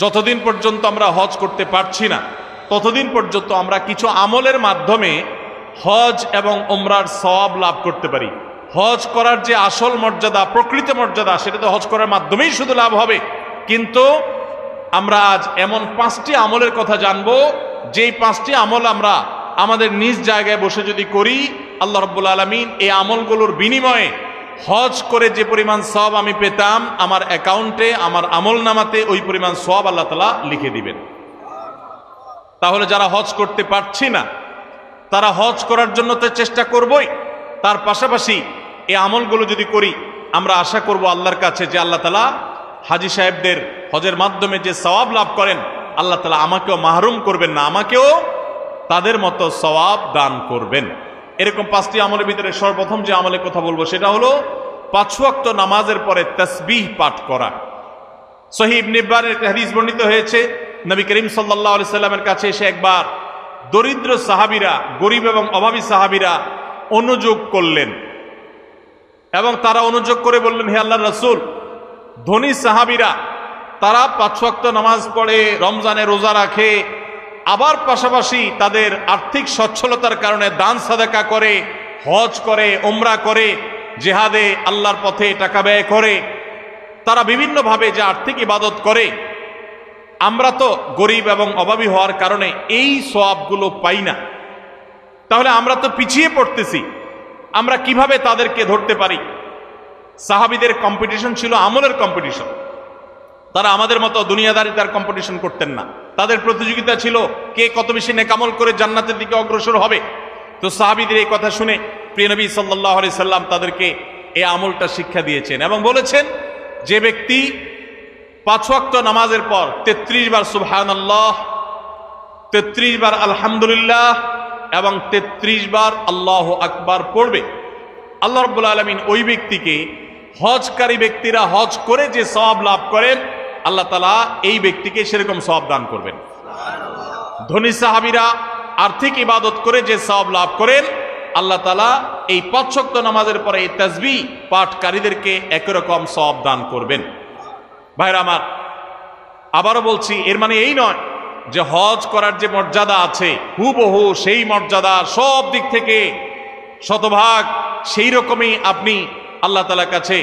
যতদিন পর্যন্ত আমরা হজ করতে পারছি না, ততদিন পর্যন্ত আমরা কিছু আমলের মাধ্যমে হজ এবং ওমরার সওয়াব লাভ করতে পারি। হজ করার যে আসল মর্যাদা, প্রকৃত মর্যাদা, সেটা তো হজ করার মাধ্যমেই শুধু লাভ হবে। কিন্তু আমরা আজ এমন পাঁচটি আমলের কথা জানব, যেই পাঁচটি আমল আমরা আমাদের নিজ জায়গায় বসে যদি করি, আল্লাহ রব্বুল আলমিন এই আমলগুলোর বিনিময়ে হজ করে যে পরিমাণ সব আমি পেতাম, আমার অ্যাকাউন্টে, আমার আমল নামাতে ওই পরিমাণ সব আল্লাহ তালা লিখে দিবেন। তাহলে যারা হজ করতে পারছি না, তারা হজ করার জন্য তো চেষ্টা করবই। তার পাশাপাশি এই আমলগুলো যদি করি, আমরা আশা করব আল্লাহর কাছে যে আল্লাহ তালা হাজি সাহেবদের হজের মাধ্যমে যে সওয়াব লাভ করেন, আল্লাহ তালা আমাকেও মাহরুম করবেন না, আমাকেও তাদের মতো সওয়াব দান করবেন। এরকম পাঁচটি আমলের ভিতরে সর্বপ্রথম যে আমলের কথা বলব সেটা হলো পাঁচ ওয়াক্ত নামাজের পরে তসবিহ পাঠ করা। সহিব নিব্বারের হাদিস বর্ণিত হয়েছে, নবী করিম সাল্লাহ সাল্লামের কাছে এসে একবার দরিদ্র সাহাবিরা, গরিব এবং অভাবী সাহাবিরা অনুযোগ করলেন এবং তারা অনুযোগ করে বললেন, হে আল্লাহ রসুল, ধনী সাহাবিরা, তারা পাঁচ ওয়াক্ত নামাজ পড়ে রমজানে রোজা রাখে আবার পাশাপাশি তাদের আর্থিক সচ্ছলতার কারণে দান সাদাকা করে, হজ করে ওমরা করে, জেহাদে আল্লাহর পথে টাকা ব্যয় করে। তারা বিভিন্নভাবে যে আর্থিক ইবাদত করে, আমরা তো গরিব এবং অভাবী হওয়ার কারণে এই সবগুলো পাই না। তাহলে আমরা তো পিছিয়ে পড়তেছি। আমরা কীভাবে তাদেরকে ধরতে পারি? সাহাবিদের কম্পিটিশন ছিল আমলের কম্পিটিশন তারা আমাদের মতো দুনিয়াদারি তার কম্পিটিশন করতেন না। তাদের প্রতিযোগিতা ছিল, কে কত বেশি নেকামল করে জান্নাতের দিকে অগ্রসর হবে। তো সাহাবিদের এই কথা শুনে প্রিয় নবী সাল্লাহ আলি সাল্লাম তাদেরকে এই আমলটা শিক্ষা দিয়েছেন এবং বলেছেন, যে ব্যক্তি পাঁচ ওয়াক্ত নামাজের পর তেত্রিশ বার সুবহান আল্লাহ তেত্রিশ বার আলহামদুলিল্লাহ এবং তেত্রিশ বার আল্লাহ আকবার পড়বে। আল্লাহ রব্বুল আলমিন ওই ব্যক্তিকে হজকারী ব্যক্তিরা হজ করে যে সব লাভ করেন আল্লাহ তালা এই ব্যক্তিকে সেরকম সব দান করবেন। ধনী সাহাবিরা আর্থিক ইবাদত করে যে সব লাভ করেন, আল্লাহ তালা এই পাঁচশক্ত নামাজের পরে এই তাজবি পাঠকারীদেরকে একই সব দান করবেন। ভাইরা আমার, আবারও বলছি, এর মানে এই নয় যে হজ করার যে মর্যাদা আছে, হুবহু সেই মর্যাদা সব দিক থেকে শতভাগ সেই রকমই আপনি আল্লাহ তালার কাছে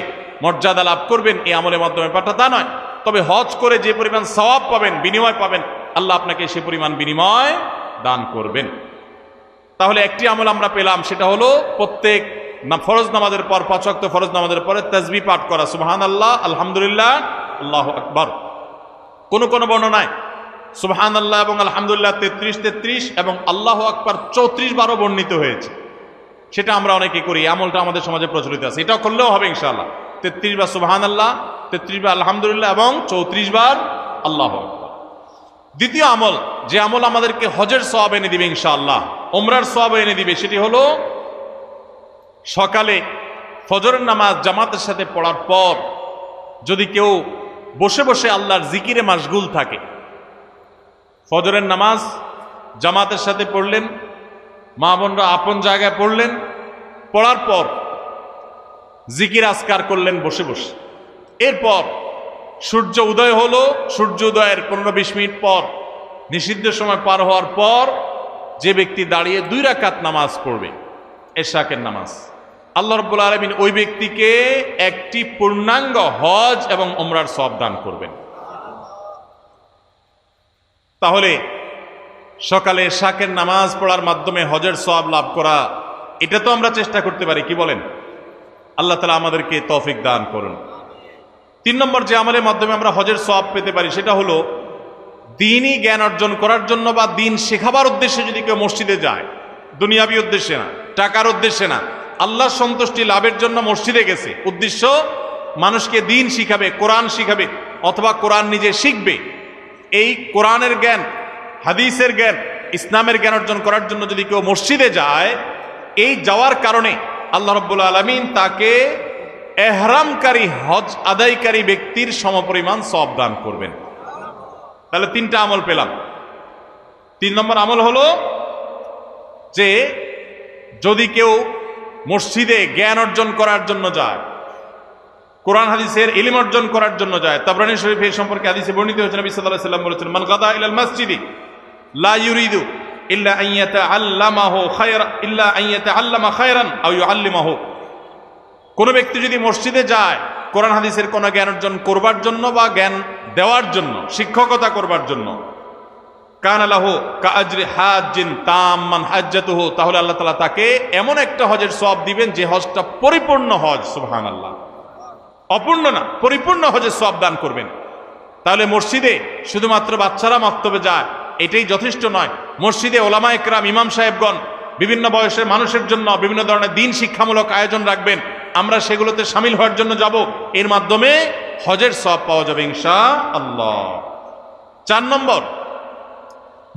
মর্যাদা লাভ করবেন, এই আমলের মাধ্যমে। পাঠা তা নয়। তবে হজ করে যে পরিমাণ সওয়াব পাবেন, বিনিময় পাবেন, আল্লাহ আপনাকে সে পরিমাণ বিনিময় দান করবেন। তাহলে একটি আমল আমরা পেলাম, সেটা হলো প্রত্যেক না, ফরজ নামাজের পর পাঁচক্ত ফরজ নামাজের পরে তাজবি পাঠ করা। সুবহান আল্লাহ আলহামদুলিল্লাহ, আল্লাহ আকবর। কোন কোন বর্ণনায় সুবহান আল্লাহ এবং আলহামদুলিল্লাহ তেত্রিশ তেত্রিশ এবং আল্লাহ আকবর চৌত্রিশ বারও বর্ণিত হয়েছে। সেটা আমরা অনেকে করি আমলটা আমাদের সমাজে প্রচলিত আছে। এটাও করলেও হবে ইনশাআল্লাহ। তেত্রিশ বার সুবহান আল্লাহ তেত্রিশ বার, আলহামদুলিল্লাহ, এবং চৌত্রিশ বার, আল্লাহ দ্বিতীয় আমল, যে আমল আমাদেরকে হজের সব এনে দিবে, ইনশাআল্লাহ ওমরার সব এনে দিবে, সেটি হলো সকালে ফজরের নামাজ জামাতের সাথে পড়ার পর যদি কেউ বসে বসে আল্লাহর জিকিরে মাসগুল থাকে, ফজরের নামাজ জামাতের সাথে পড়লেন, মা বোনরা আপন জায়গায় পড়লেন, পড়ার পর জিকির আসকার করলেন বসে বসে। এরপর সূর্য উদয় হলো, সূর্য উদয়ের পনেরো বিশ মিনিট পর, নিষিদ্ধ সময় পার হওয়ার পর যে ব্যক্তি দাঁড়িয়ে দুই রাকাত নামাজ পড়বে, এশাকের নামাজ। আল্লাহ রব্বুল আলমিন ওই ব্যক্তিকে একটি পূর্ণাঙ্গ হজ এবং ওমরার সব দান করবেন। তাহলে সকালে শাকের নামাজ পড়ার মাধ্যমে হজের সব লাভ করা, এটা তো আমরা চেষ্টা করতে পারি, কি বলেন? আল্লাহ তালা আমাদেরকে তৌফিক দান করুন। তিন নম্বর যে আমলের মাধ্যমে আমরা হজের সব পেতে পারি, সেটা হলো দিনই জ্ঞান অর্জন করার জন্য বা দিন শেখাবার উদ্দেশ্যে যদি কেউ মসজিদে যায়, দুনিয়াবি উদ্দেশ্যে না, টাকার উদ্দেশ্যে না, আল্লাহর সন্তুষ্টি লাভের জন্য মসজিদে গেছে, উদ্দেশ্য মানুষকে দিন শিখাবে, কোরআন শিখাবে অথবা কোরআন নিজে শিখবে। এই কোরআনের জ্ঞান, হাদিসের জ্ঞান, ইসলামের জ্ঞান অর্জন করার জন্য যদি কেউ মসজিদে যায়, এই যাওয়ার কারণে আল্লাহ রব্বুল আলমিন তাকে এহরামকারী, হজ আদায়কারী ব্যক্তির সমপরিমাণ সব দান করবেন। তাহলে তিনটা আমল পেলাম। তিন নম্বর আমল হলো যে, যদি কেউ মসজিদে জ্ঞান অর্জন করার জন্য যায়, কোরআন হাদিসের ইলিম অর্জন করার জন্য যায়, তাবরানি শরীফ এই সম্পর্কে হাদিসে বর্ণিত হয়েছে, নবী আলাইহি সাল্লাম বলেছেন, মান গাদা ইলাল মসজিদি লা ইউরিদু ইল্লা আন ইয়াতাআল্লামাহু খায়রা, ইল্লা আন ইয়াতাআল্লামা খায়রান আও ইউআল্লিমাহু। কোন ব্যক্তি যদি মসজিদে যায়, কোরআন হাদিসের কোনো জ্ঞান অর্জন করবার জন্য বা জ্ঞান দেওয়ার জন্য, শিক্ষকতা করবার জন্য, কান আলাহ কাজরি হাজিন তাম্মান হাজ্জাতুহু, তাহলে আল্লাহ তাআলা তাকে এমন একটা হজের সব দিবেন যে হজটা পরিপূর্ণ হজ, সুবহানাল্লাহ। অপূর্ণ না, পরিপূর্ণ হজের সব দান করবেন। তাহলে মসজিদে শুধুমাত্র বাচ্চারা মক্তবে যায়, এটাই যথেষ্ট নয়। মসজিদে ওলামা একরাম ইমাম সাহেবগণ, বিভিন্ন বয়সের মানুষের জন্য বিভিন্ন ধরনের দিন শিক্ষামূলক আয়োজন রাখবেন। আমরা সেগুলোতে সামিল হওয়ার জন্য যাব। এর মাধ্যমে হজের সব পাওয়া যাবে ইনশা আল্লাহ চার নম্বর,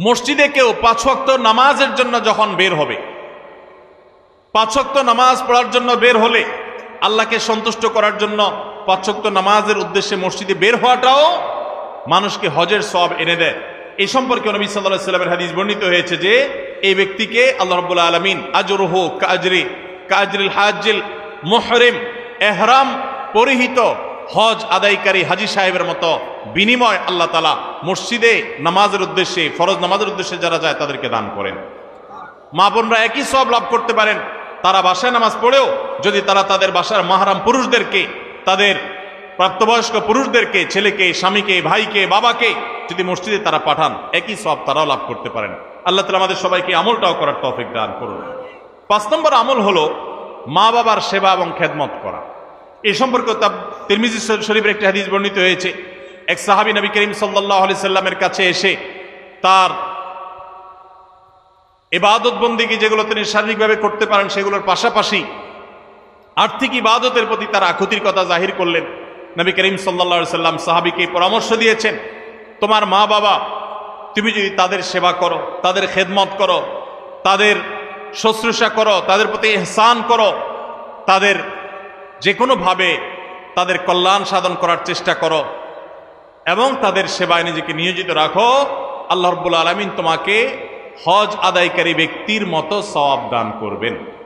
মসজিদে কেউ পাঁচ ওয়াক্ত নামাজের জন্য যখন বের হবে, পাঁচ ওয়াক্ত নামাজ পড়ার জন্য বের হলে আল্লাহকে সন্তুষ্ট করার জন্য পাঁচ ওয়াক্ত নামাজের উদ্দেশ্যে মসজিদে বের হওয়াটাও মানুষকে হজের সব এনে দেয়। এই সম্পর্কে নবী সাল্লাহ সাল্লামের হাদিস বর্ণিত হয়েছে যে, এই ব্যক্তিকে আল্লাহ রব্বুল্লা আলমিন, আজরুহ কাজরি, কাজরিল হাজিল মোহরেম, এহরাম, পরিহিত হজ আদায়কারী হাজি সাহেবের মতো বিনিময় আল্লাহ তালা মসজিদে নামাজের উদ্দেশ্যে, ফরজ নামাজের উদ্দেশ্যে যারা যায় তাদেরকে দান করেন। মা বোনরা একই সব লাভ করতে পারেন। তারা বাসায় নামাজ পড়েও যদি তারা তাদের বাসার মাহারাম পুরুষদেরকে, তাদের প্রাপ্তবয়স্ক পুরুষদেরকে, ছেলেকে, স্বামীকে, ভাইকে, বাবাকে যদি মসজিদে তারা পাঠান, একই সব তারাও লাভ করতে পারেন। আল্লাহ তালা আমাদের সবাইকে আমলটাও করার তফিক দান করুন। পাঁচ নম্বর আমল হলো মা বাবার সেবা এবং খেদমত করা। এই সম্পর্কে তার তিরমিজি শরীফের একটি হাদিস বর্ণিত হয়েছে। এক সাহাবী নবী করিম সাল্লাহ আলি সাল্লামের কাছে এসে তার এবাদত বন্দিকে যেগুলো তিনি শারীরিকভাবে করতে পারেন সেগুলোর পাশাপাশি আর্থিক ইবাদতের প্রতি তার আকুতির কথা জাহির করলেন। নবী করিম সাল্লা সাল্লাম সাহাবিকে পরামর্শ দিয়েছেন, তোমার মা বাবা তুমি যদি তাদের সেবা করো, তাদের খেদমত করো, তাদের শুশ্রূষা করো, তাদের প্রতি এহসান করো। তাদের যে কোনোভাবে তাদের কল্যাণ সাধন করার চেষ্টা করো এবং তাদের সেবায় নিজেকে নিয়োজিত রাখো। আল্লাহ রব্বুল আলমিন তোমাকে হজ আদায়কারী ব্যক্তির মতো সওয়াব দান করবেন।